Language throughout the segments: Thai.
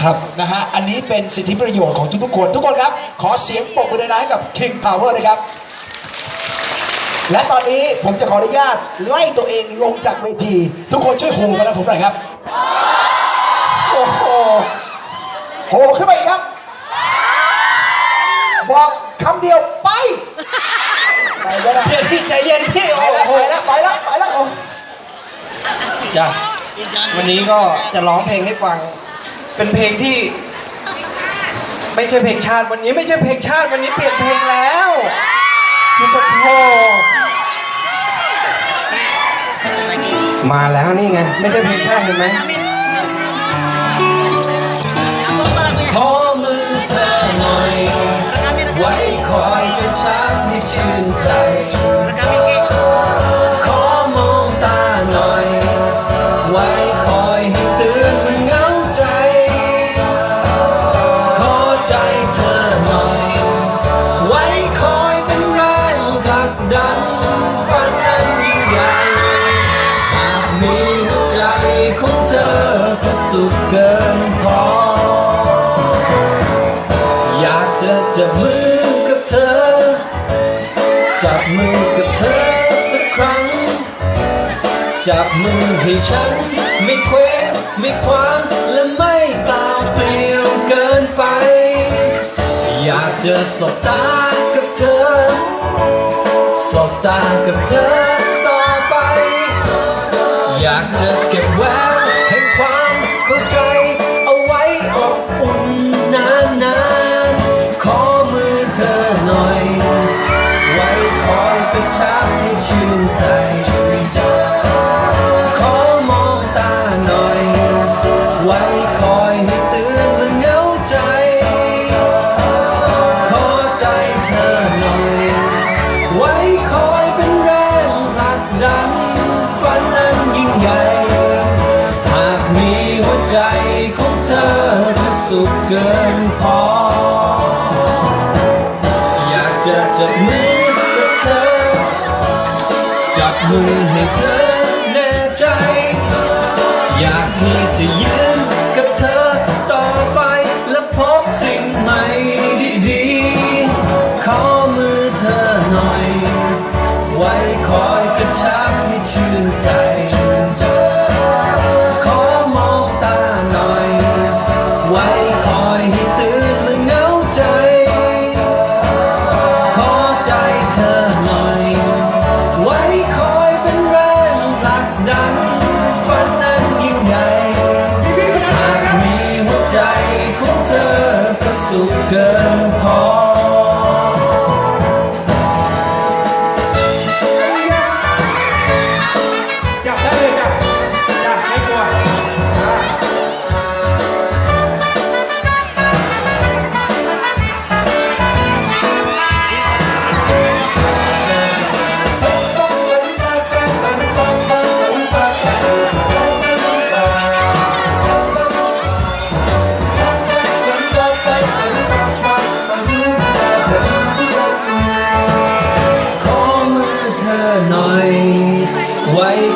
ครับนะฮะ อันนี้เป็นสิทธิประโยชน์ของทุกๆคน ทุกคนครับ ขอเสียงปรบมือดังๆให้กับ King Power นะครับ และตอนนี้ผมจะขออนุญาตไล่ตัวเองลงจากเวที ทุกคนช่วยโฮมาแล้วผมหน่อยครับ โอ้โห โหขึ้นไปอีกครับ บอกคำเดียวไป ไปแล้วนะเย็นพี่ใจเย็นพี่ไปแล้วโอ้ไปโหแล้วไปแล้วไปแล้วจ้ะวันนี้ก็จะร้องเพลงให้ฟัง เป็นเพลงที่ ไม่ใช่เพลงชาติวันนี้ไม่ใช่เพลงชาติวันนี้เปลี่ยนเพลงแล้วพี่ปะโทมาแล้วนี่ไง ไม่ใช่เพลงชาติเห็นไหมขอมือเธอหน่อยไว้คอยกระชับให้ชื่นใจ สุขเกินพอ อยากจะจับมือกับเธอ จับมือกับเธอสักครั้ง จับมือให้ฉัน ไม่เคว้งไม่คว้างและไม่เปล่าเปลี่ยวเกินไป อยากจะสบตากับเธอ สบตากับเธอต่อไป อยากจะเก็บ ใจของเธอก็สุขเกินพอ อยากจะจับมือกับเธอ จับมือให้เธอแน่ใจ อยากที่จะยื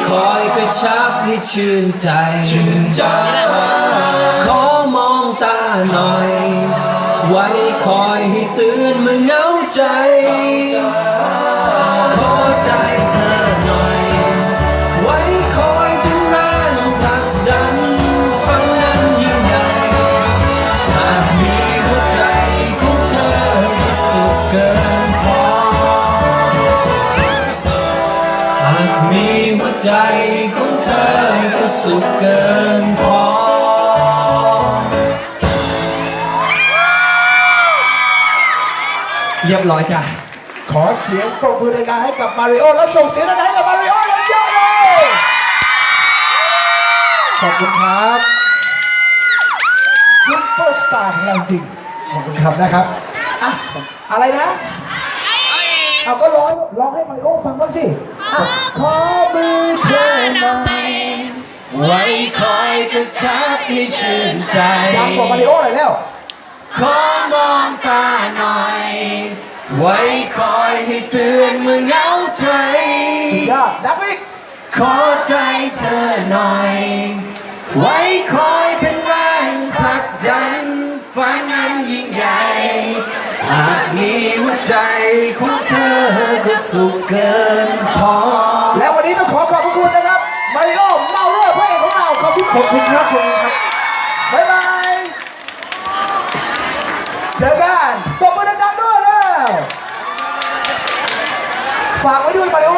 คอยกระชับให้ชื่นใจ ชื่นใจ ขอมองตาหน่อย ไว้คอยให้เตือนเมื่อเหงาใจ ใจของเธอก็สุขเกินพอ เรียบร้อยจ้ะ ขอเสียงปรบมือดังๆให้กับมาริโอและส่งเสียงดังๆให้กับมาริโอเยอะๆเลยขอบคุณครับซุปเปอร์สตาร์ของเราจริงขอบคุณครับนะครับอะอะไรนะ เอาก็ร้องร้องให้มาริโอฟังบ้างสิอะขอมือเธอหน่อยไว้คอยกระชับให้ชื่นใจดังกว่ามาริโอหน่อยแล้ว ขอมองตาหน่อย ไว้คอยให้เตือนเมื่อเหงาใจสุดยอดดังอีกขอใจเธอหน่อย ไว้คอย ใจของเธอก็สุขเกินพอ และวันนี้ต้องขอขอบพระคุณนะครับมาริโอเมาเลอร์พระเอกของเราขอบคุณมากขอบคุณครับขอบคุณครับบ๊ายบายเจอกันตบมือดังๆด้วยแล้วฝากไว้ด้วยมาริโอ